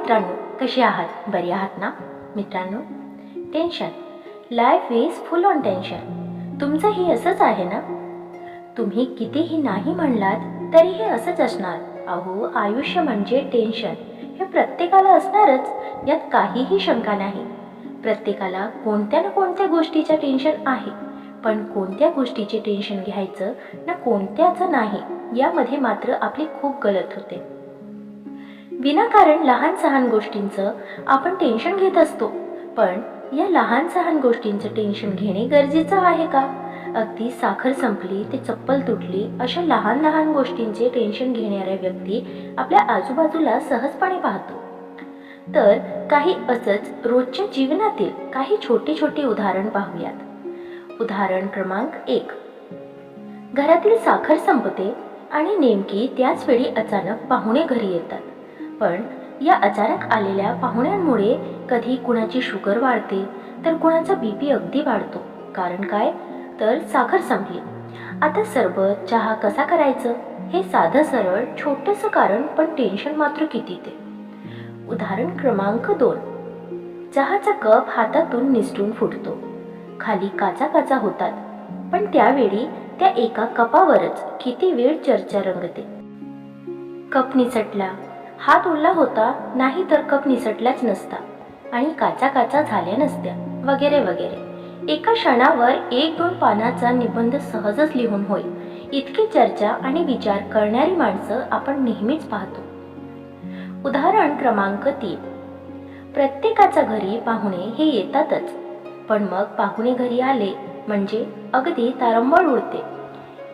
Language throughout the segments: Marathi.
मित्रांनो कसे आहात? बरे आहात ना? मित्रांनो tension life is full on tension तुमचंही असंच आहे ना? तुम्ही कितीही नाही म्हणलात तरी हे असंच असणार. अहो आयुष्य म्हणजे टेन्शन हे प्रत्येकाला असणारच यात काहीही शंका नाही. प्रत्येकाला कोणत्या ना कोणत्या गोष्टीचं टेन्शन आहे. पण कोणत्या गोष्टीचे टेन्शन घ्यायचं ना कोणत्याचं नाही यामध्ये मात्र आपली खूप गलत होते. विनाकारण लहान सहान गोष्टींचं आपण टेन्शन घेत असतो. पण या लहान सहान गोष्टींचं टेन्शन घेणे गरजेचं आहे का? अगदी साखर संपली ते चप्पल तुटली अशा लहान लहान गोष्टींचे टेन्शन घेणाऱ्या व्यक्ती आपल्या आजूबाजूला सहजपणे पाहतो. तर काही असंच रोजच्या जीवनातील काही छोटे छोटे उदाहरण पाहूयात. उदाहरण क्रमांक एक. घरातील साखर संपते आणि नेमकी त्याच वेळी अचानक पाहुणे घरी येतात. पण या अचानक आलेल्या पाहुण्यांमुळे कधी कुणाची शुगर वाढते तर कुणाचा बी पी अगदी वाढतो. कारण काय? तर साखर संपली. आता सरबत चहा कसा करायचं? हे साधं सरळ छोटंसं कारण पण टेन्शन मात्र किती ते. उदाहरण क्रमांक दोन. चहाचा कप हातातून निसटून फुटतो. खाली काचा काचा होतात. पण त्यावेळी त्या एका कपावरच किती वेळ चर्चा रंगते. कप निसटला. हात उरला होता नाही तर कप निसटलाच नसता. आणि काचा काचा झाल्या नसत्या वगैरे वगैरे. एका क्षणावर एक दोन पानाचा निबंध सहजच लिहून होईल इतकी चर्चा आणि विचार करणारी माणसं आपण नेहमीच पाहतो. उदाहरण क्रमांक तीन. प्रत्येकाच्या घरी पाहुणे हे येतातच. पण मग पाहुणे घरी आले म्हणजे अगदी तारंबळ उडते.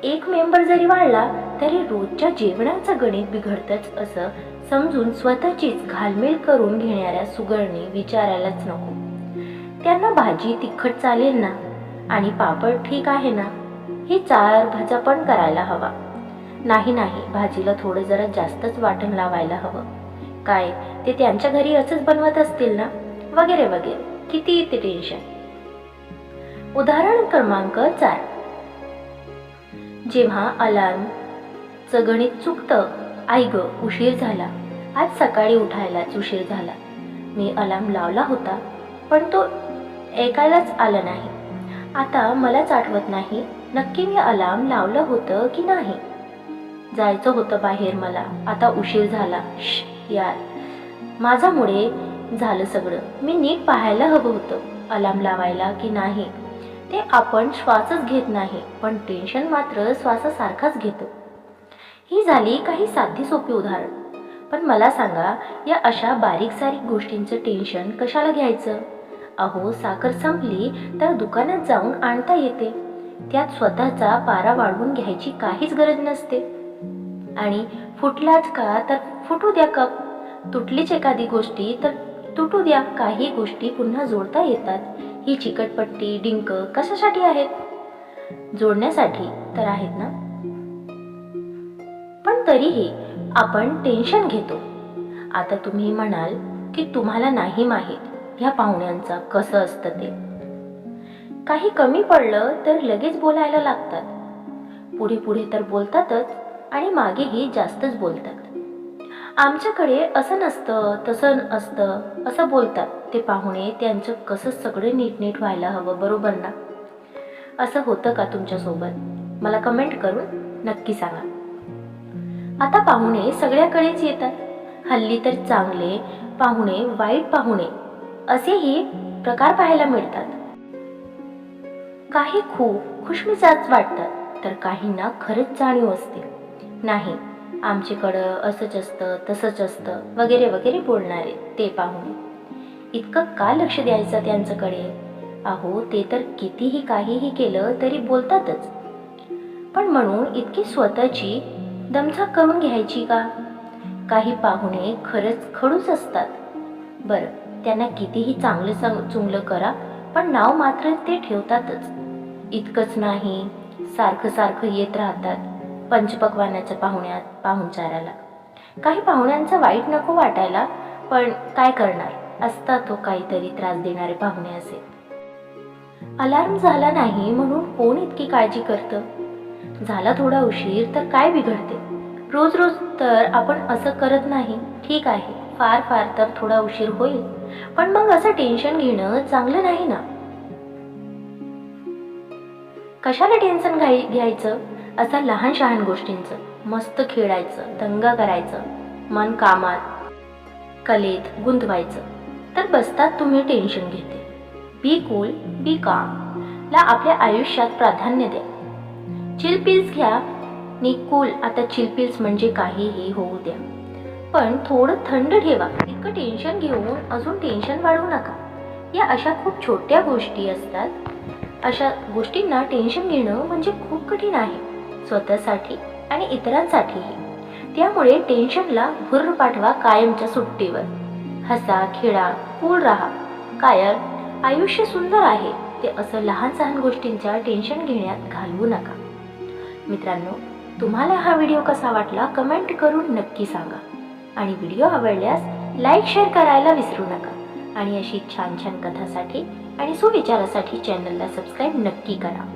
एक मेंबर जरी वाढला तरी रोजच्या जेवणाचं गणित बिघडतच असं समजून स्वतःचीच घालमेल करून घेणाऱ्या सुगरणी विचारायलाच नको. त्यांना भाजी तिखट चालेल ना? आणि पापड ठीक आहे ना? ही चार भाज्या पण करायला हवा. नाही नाही भाजीला थोडं जरा जास्तच वाटण लावायला हवं. काय ते त्यांच्या घरी असंच बनवत असतील ना? वगैरे वगैरे. किती ते टेन्शन उदाहरण क्रमांक चार. जेव्हा अलार्मचं गणित चुकतं आई ग उशीर झाला. आज सकाळी उठायलाच उशीर झाला. मी अलार्म लावला होता पण तो ऐकायलाच आला नाही. आता मलाच आठवत नाही नक्की मी अलार्म लावलं होतं की नाही. जायचं होतं बाहेर मला. आता उशीर झाला. श यार. माझ्यामुळे झालं सगळं. मी नीट पाहायला हवं होतं अलार्म लावायला की नाही. ते आपण श्वासच घेत नाही पण टेन्शन मात्र श्वासासारखाच घेतो. ही झाली काही साधी सोपी उदाहरण. पण मला सांगा या अशा बारीक सारीक गोष्टींचं टेन्शन कशाला घ्यायचं? अहो साखर संपली तर दुकानात जाऊन आणता येते. त्यात स्वतःचा पारा वाढवून घ्यायची काहीच गरज नसते. आणि फुटलाच का तर फुटू द्या कप. तुटलीच एखादी गोष्टी तर तुटू द्या. काही गोष्टी पुन्हा जोडता येतात. ही चिकटपट्टी डिंक कशासाठी आहेत? जोडण्यासाठी तर आहेत ना? पण तरीही आपण टेन्शन घेतो. आता तुम्ही म्हणाल की तुम्हाला नाही माहीत ह्या पाहुण्यांचा कसं असतं ते. काही कमी पडलं तर लगेच बोलायला लागतात. पुढे पुढे तर बोलतातच आणि मागेही जास्तच बोलतात. आमच्याकडे असं नसतं तसं असतं असं बोलतात. ते पाहुणे त्यांचं कसं सगळं नीटनीट व्हायला हवं बरोबर ना? असं होतं का तुमच्यासोबत? मला कमेंट करून नक्की सांगा. आता पाहुणे सगळ्याकडेच येतात. हल्ली तर चांगले पाहुणे वाईट पाहुणे असेही प्रकार पाहायला मिळतात. काही खूप खुशमिजाज वाटतात तर काहींना खरंच जाणीव असते. नाही आमच्याकडं असंच असतं तसंच असतं वगैरे वगैरे बोलणारे ते पाहुणे इतकं का लक्ष द्यायचं त्यांच्याकडे? अहो ते तर कितीही काहीही केलं तरी बोलतातच. पण म्हणून इतकी स्वतःची दमछाक करून घ्यायची का? काही पाहुणे खरंच खडूच असतात. बरं त्यांना कितीही चांगलं सांग चुंगलं करा पण नाव मात्र ते ठेवतातच. इतकंच नाही सारखं सारखं येत राहतात. पंचपक्वानाच्या पाहुण्यात पाहुणचाराला. काही पाहुण्यांचं वाईट नको वाटायला पण काय करणार? असता तो काहीतरी त्रास देणारे पाहुणे असे. अलार्म झाला नाही म्हणून कोण इतकी काळजी करतं? झाला थोडा उशीर तर काय बिघडते? रोज रोज तर आपण असं करत नाही. ठीक आहे फार फार तर थोडा उशीर होईल. पण मग असं टेन्शन घेणं चांगलं नाही ना? कशाला टेन्शन घ्यायचं? असा लहान शहान गोष्टींचं मस्त खेळायचं दंगा करायचं मन कामात कलेत गुंतवायचं. तर बसतात तुम्ही टेन्शन घेते. बी कूल बी काम. ला आपल्या आयुष्यात प्राधान्य द्या. चिलपिल्स घ्या. नि कूल आता चिलपिल्स म्हणजे काहीही होऊ द्या. पण थोडं थंड ठेवा. इतकं टेन्शन घेऊन अजून टेन्शन वाढवू नका. या अशा खूप छोट्या गोष्टी असतात. अशा गोष्टींना टेन्शन घेणं म्हणजे खूप कठीण आहे. स्वतःसाठी आणि इतरांसाठीही. त्यामुळे टेन्शनला भुर्र पाठवा कायमच्या सुट्टीवर. हसा खेळा कूळ राहा. कायर आयुष्य सुंदर आहे ते असं लहान सहान गोष्टींच्या टेन्शन घेण्यात घालवू नका. मित्रांनो तुम्हाला हा व्हिडिओ कसा वाटला कमेंट करून नक्की सांगा. आणि व्हिडिओ आवडल्यास लाईक शेअर करायला विसरू नका. आणि अशी छान छान कथासाठी आणि सुविचारासाठी चॅनलला सबस्क्राईब नक्की करा.